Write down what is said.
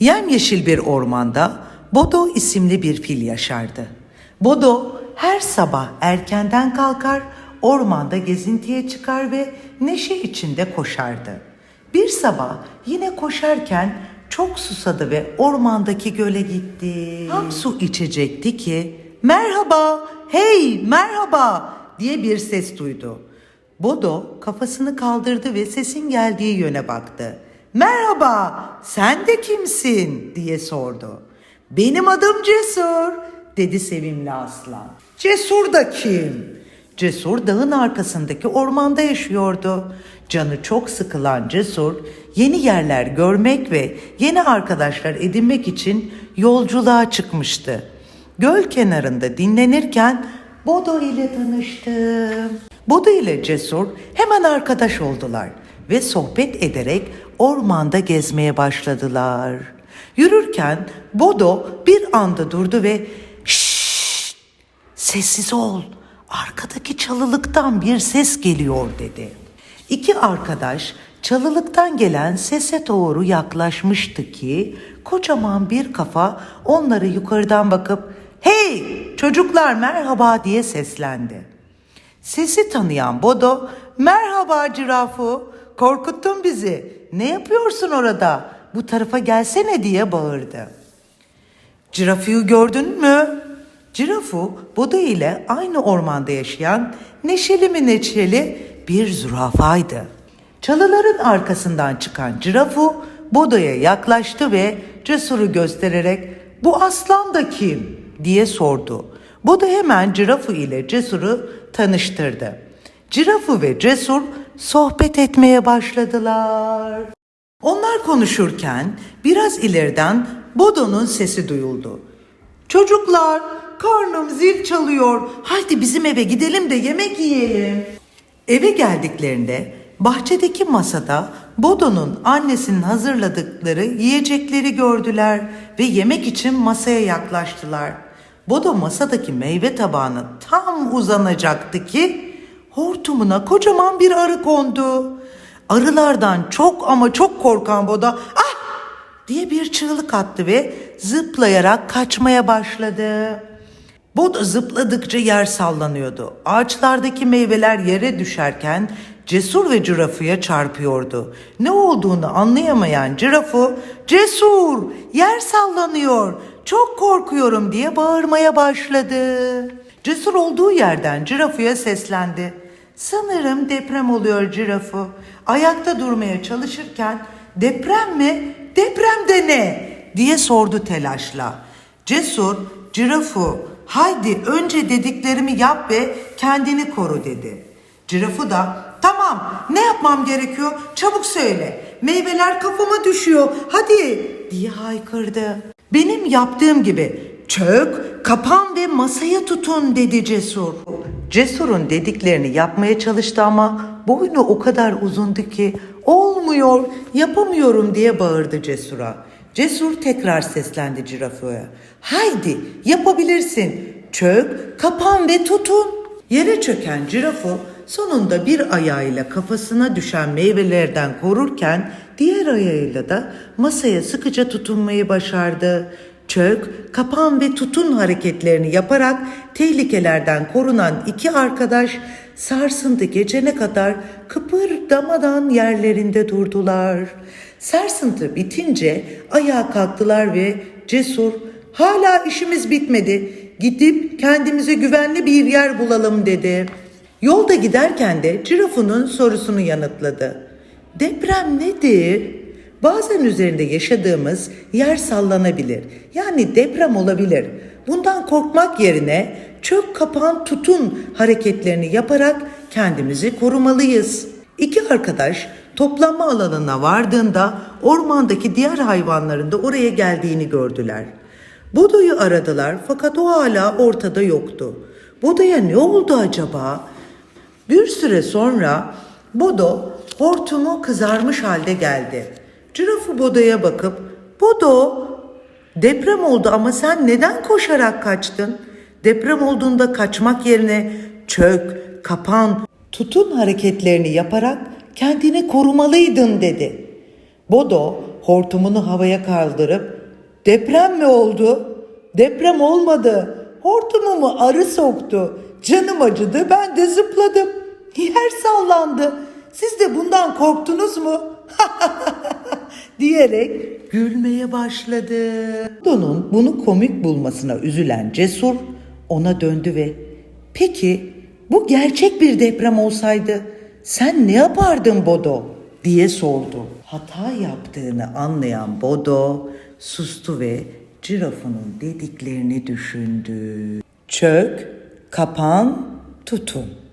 Yemyeşil bir ormanda Bodo isimli bir fil yaşardı. Bodo her sabah erkenden kalkar, ormanda gezintiye çıkar ve neşe içinde koşardı. Bir sabah yine koşarken çok susadı ve ormandaki göle gitti. Tam su içecekti ki merhaba, hey merhaba diye bir ses duydu. Bodo kafasını kaldırdı ve sesin geldiği yöne baktı. Merhaba, sen de kimsin diye sordu. Benim adım Cesur dedi sevimli aslan. Cesur da kim? Cesur dağın arkasındaki ormanda yaşıyordu. Canı çok sıkılan Cesur yeni yerler görmek ve yeni arkadaşlar edinmek için yolculuğa çıkmıştı. Göl kenarında dinlenirken Bodo ile tanıştım. Bodo ile Cesur hemen arkadaş oldular ve sohbet ederek ormanda gezmeye başladılar. Yürürken Bodo bir anda durdu ve "Şşş! Sessiz ol. Arkadaki çalılıktan bir ses geliyor dedi. İki arkadaş çalılıktan gelen sese doğru yaklaşmıştı ki kocaman bir kafa onları yukarıdan bakıp "Hey çocuklar merhaba" diye seslendi. Sesi tanıyan Bodo, "Merhaba Cirafu, korkuttun bizi. Ne yapıyorsun orada? Bu tarafa gelsene." diye bağırdı. Cirafu'yu gördün mü? Cirafu, Bodo ile aynı ormanda yaşayan neşeli mi neşeli bir zürafaydı. Çalıların arkasından çıkan Cirafu, Bodo'ya yaklaştı ve Cesur'u göstererek bu aslan da kim diye sordu. Bodo hemen Cirafu ile Cesur'u tanıştırdı. Cirafu ve Cesur sohbet etmeye başladılar. Onlar konuşurken biraz ileriden Bodo'nun sesi duyuldu. Çocuklar karnım zil çalıyor. Haydi bizim eve gidelim de yemek yiyelim. Eve geldiklerinde bahçedeki masada Bodo'nun annesinin hazırladıkları yiyecekleri gördüler ve yemek için masaya yaklaştılar. Bodo masadaki meyve tabağına tam uzanacaktı ki hortumuna kocaman bir arı kondu. Arılardan çok ama çok korkan Bodo ah diye bir çığlık attı ve zıplayarak kaçmaya başladı. Bodo zıpladıkça yer sallanıyordu. Ağaçlardaki meyveler yere düşerken Cesur ve Cirafu'ya çarpıyordu. Ne olduğunu anlayamayan Cirafu, Cesur yer sallanıyor, çok korkuyorum diye bağırmaya başladı. Cesur olduğu yerden Cirafu'ya seslendi. Sanırım deprem oluyor Cirafu. Ayakta durmaya çalışırken deprem mi? Deprem de ne? diye sordu telaşla. Cesur, Cirafu haydi önce dediklerimi yap ve kendini koru dedi. Cirafu da tamam ne yapmam gerekiyor çabuk söyle. Meyveler kafama düşüyor hadi diye haykırdı. Benim yaptığım gibi çök, kapan ve masaya tutun dedi Cesur. Cesur'un dediklerini yapmaya çalıştı ama boynu o kadar uzundu ki olmuyor yapamıyorum diye bağırdı Cesur'a. Cesur tekrar seslendi Cirafu'ya. Haydi yapabilirsin. Çök, kapan ve tutun. Yere çöken Cirafu sonunda bir ayağıyla kafasına düşen meyvelerden korurken diğer ayağıyla da masaya sıkıca tutunmayı başardı. Çök, kapan ve tutun hareketlerini yaparak tehlikelerden korunan iki arkadaş sarsıntı geçene kadar kıpırdamadan yerlerinde durdular. Sarsıntı bitince ayağa kalktılar ve cesur hala işimiz bitmedi gidip kendimize güvenli bir yer bulalım dedi. Yolda giderken de Cirafu'nun sorusunu yanıtladı. Deprem nedir? Bazen üzerinde yaşadığımız yer sallanabilir. Yani deprem olabilir. Bundan korkmak yerine çök kapan tutun hareketlerini yaparak kendimizi korumalıyız. İki arkadaş toplanma alanına vardığında ormandaki diğer hayvanların da oraya geldiğini gördüler. Bodo'yu aradılar fakat o hala ortada yoktu. Bodo'ya ne oldu acaba? Bir süre sonra Bodo hortumu kızarmış halde geldi. Cirafu Bodo'ya bakıp Bodo deprem oldu ama sen neden koşarak kaçtın? Deprem olduğunda kaçmak yerine çök, kapan, tutun hareketlerini yaparak kendini korumalıydın dedi. Bodo hortumunu havaya kaldırıp deprem mi oldu? Deprem olmadı. Hortumumu arı soktu. Canım acıdı ben de zıpladım. Yer sallandı. Siz de bundan korktunuz mu? diyerek gülmeye başladı. Don'un bunu komik bulmasına üzülen Cesur ona döndü ve "Peki bu gerçek bir deprem olsaydı sen ne yapardın Bodo?" diye sordu. Hata yaptığını anlayan Bodo sustu ve Cirafon'un dediklerini düşündü. Çök, kapan, tutun.